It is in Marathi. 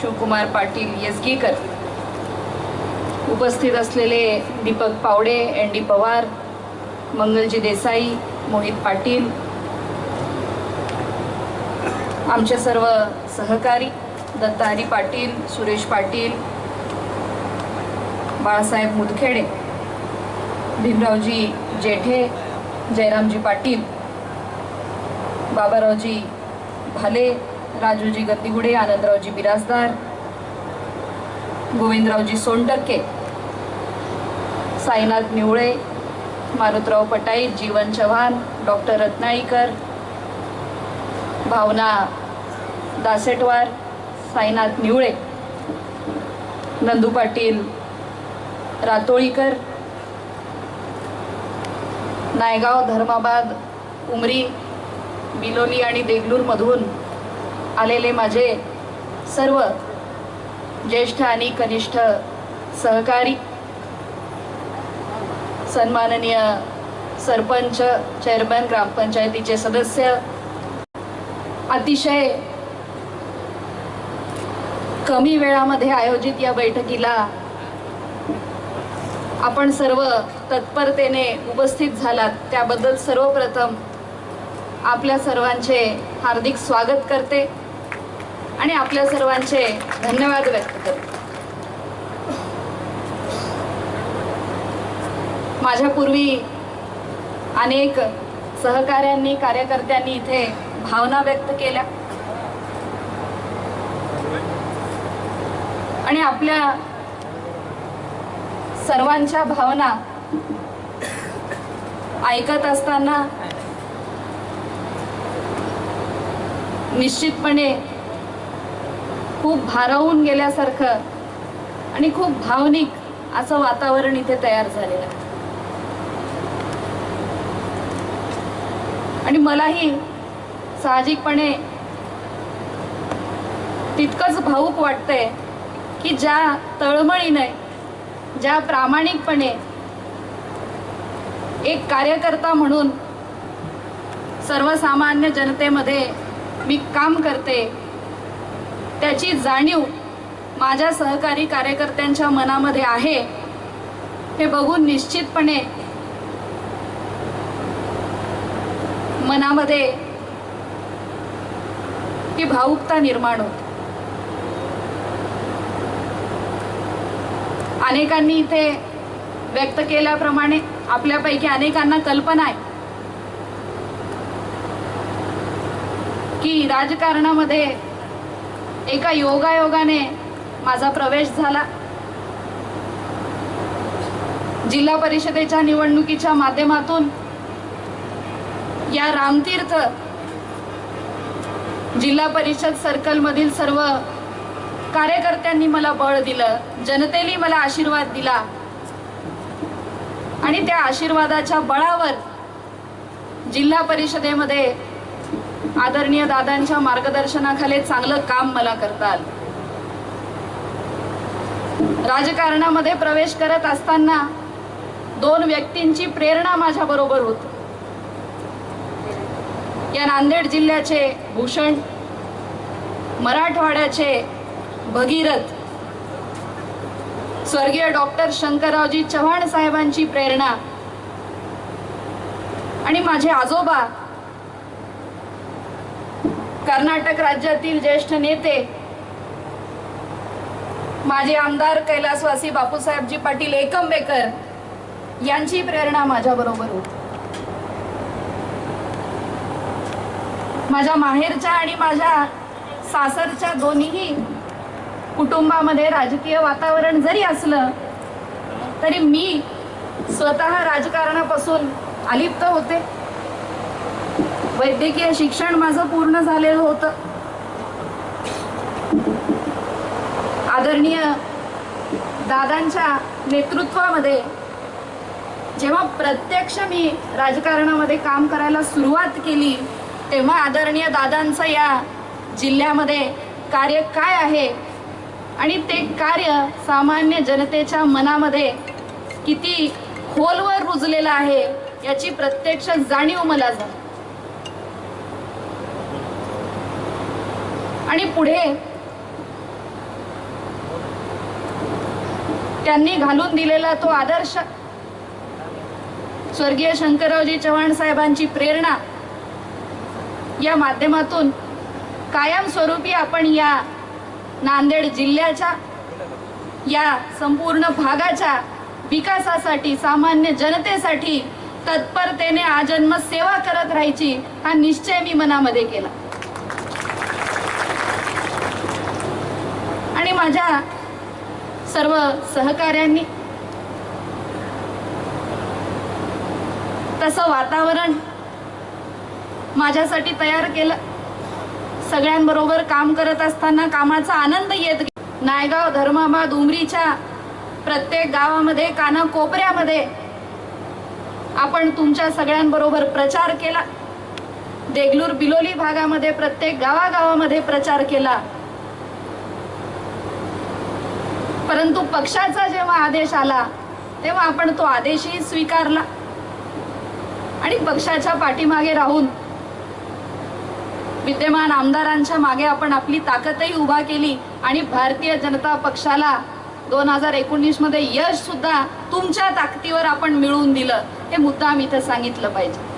शिवकुमार पाटील येसगीकर. उपस्थित असलेले दीपक पावडे एन डी पवार मंगलजी देसाई मोहित पाटील आमचे सर्व सहकारी दत्ताहरी पाटील सुरेश पाटील बाळासाहेब मुदखेडे भीमरावजी जेठे जयरामजी पाटील बाबारावजी भाले राजूजी गतिगुडे आनंदरावजी बिराजदार गोविंदरावजी सोनटक्के साईनाथ निवळे मारुतराव पटाईत जीवन चव्हाण डॉक्टर रत्नाळीकर भावना दासेटवार साईनाथ निवळे नंदू पाटील रातोळीकर नायगाव धर्माबाद उमरी बिलोली आणि देगलूरमधून आलेले माझे सर्व ज्येष्ठ आणि कनिष्ठ सहकारी सन्माननीय सरपंच चेअरमॅन ग्रामपंचायतीचे सदस्य अतिशय कमी वेळामध्ये आयोजित या बैठकीला आपण सर्व तत्परतेने उपस्थित झालात. त्याबद्दल सर्वप्रथम आपल्या सर्वांचे हार्दिक स्वागत करते. आणि आपल्या सर्वांचे धन्यवाद व्यक्त माझ्या माझ्यापूर्वी अनेक सहकाऱ्यांनी कार्यकर्त्यांनी इथे भावना व्यक्त केल्या. आणि आपल्या सर्वांच्या भावना ऐकत असताना निश्चितपणे खूप भारावून गेल्यासारखं आणि खूप भावनिक असं वातावरण इथे तयार झालेलं आहे. आणि मलाही साहजिकपणे तितकंच भाऊक वाटतंय की ज्या तळमळीने ज्या प्रामाणिकपणे एक कार्यकर्ता म्हणून सर्वसामान्य जनतेमध्ये मी काम करते त्याची जाणीव माझ्या सहकारी कार्यकर्त्यांच्या मनामध्ये आहे हे बघून निश्चितपणे मनामध्ये ही भावुकता निर्माण होते. अनेकांनी इथे व्यक्त केल्याप्रमाणे आपल्यापैकी अनेकांना कल्पना आहे की राजकारणामध्ये एका योगायोगाने माझा प्रवेश झाला. जिल्हा परिषदेच्या निवडणुकीच्या माध्यमातून या रामतीर्थ जिल्हा परिषद सर्कलमधील सर्व कार्यकर्त्यांनी मला बळ दिलं जनतेने मला आशीर्वाद दिला आणि त्या आशीर्वादाच्या बळावर जिल्हा परिषदेमध्ये आदरणीय दादांच्या मार्गदर्शनाखाली चांगलं काम मला करता आलं. राजकारणामध्ये प्रवेश करत असताना दोन व्यक्तींची प्रेरणा माझ्या बरोबर होत. या नांदेड जिल्ह्याचे भूषण मराठवाड्याचे भगीरथ स्वर्गीय डॉक्टर शंकररावजी चव्हाण साहेबांची प्रेरणा आणि माझे आजोबा कर्नाटक राज्यातील ज्येष्ठ नेते माजी आमदार कैलासवासी बापूसाहेबजी पाटील एकंबेकर यांची प्रेरणा माझ्या बरोबर होती. माझ्या माहेरच्या आणि माझ्या सासरच्या दोन्हीही कुटुंबामध्ये राजकीय वातावरण जरी असलं तरी मी स्वतः राजकारणापासून अलिप्त होते. वैद्यकीय शिक्षण माझं पूर्ण झालेलं होतं. आदरणीय दादांच्या नेतृत्वामध्ये जेव्हा प्रत्यक्ष मी राजकारणामध्ये काम करायला सुरुवात केली तेव्हा आदरणीय दादांचं या जिल्ह्यामध्ये कार्य काय आहे आणि ते कार्य सामान्य जनतेच्या मनामध्ये किती खोलवर रुजलेलं आहे याची प्रत्यक्ष जाणीव मला झाली. आणि पुढे त्यांनी घालून दिलेला तो आदर्श स्वर्गीय शंकररावजी चव्हाण साहेबांची प्रेरणा या माध्यमातून कायमस्वरूपी आपण या नांदेड जिल्ह्याच्या या संपूर्ण भागाच्या विकासासाठी सामान्य जनतेसाठी तत्परतेने आजन्म सेवा करत राहायची हा निश्चय मी मनामध्ये केला. आणि माझ्या सर्व सहकाऱ्यांनी तसं वातावरण माझ्यासाठी तयार केलं. सगळ्यांबरोबर काम करत असताना कामाचा आनंद येत नायगाव धर्माबाद उमरीच्या प्रत्येक गावामध्ये कानाकोपऱ्यामध्ये आपण तुमच्या सगळ्यांबरोबर प्रचार केला. देगलूर बिलोली भागामध्ये प्रत्येक गावागावामध्ये प्रचार केला. परंतु पक्षाचा जेव्हा आदेश आला तेव्हा आपण तो आदेशही स्वीकारला. आणि पक्षाच्या पाठीमागे राहून विद्यमान आमदारांच्या मागे आपण आपली ताकदही उभा केली आणि भारतीय जनता पक्षाला दोन हजार एकोणीसमध्ये यश सुद्धा तुमच्या ताकदीवर आपण मिळवून दिलं हे मुद्दाम इथं सांगितलं पाहिजे.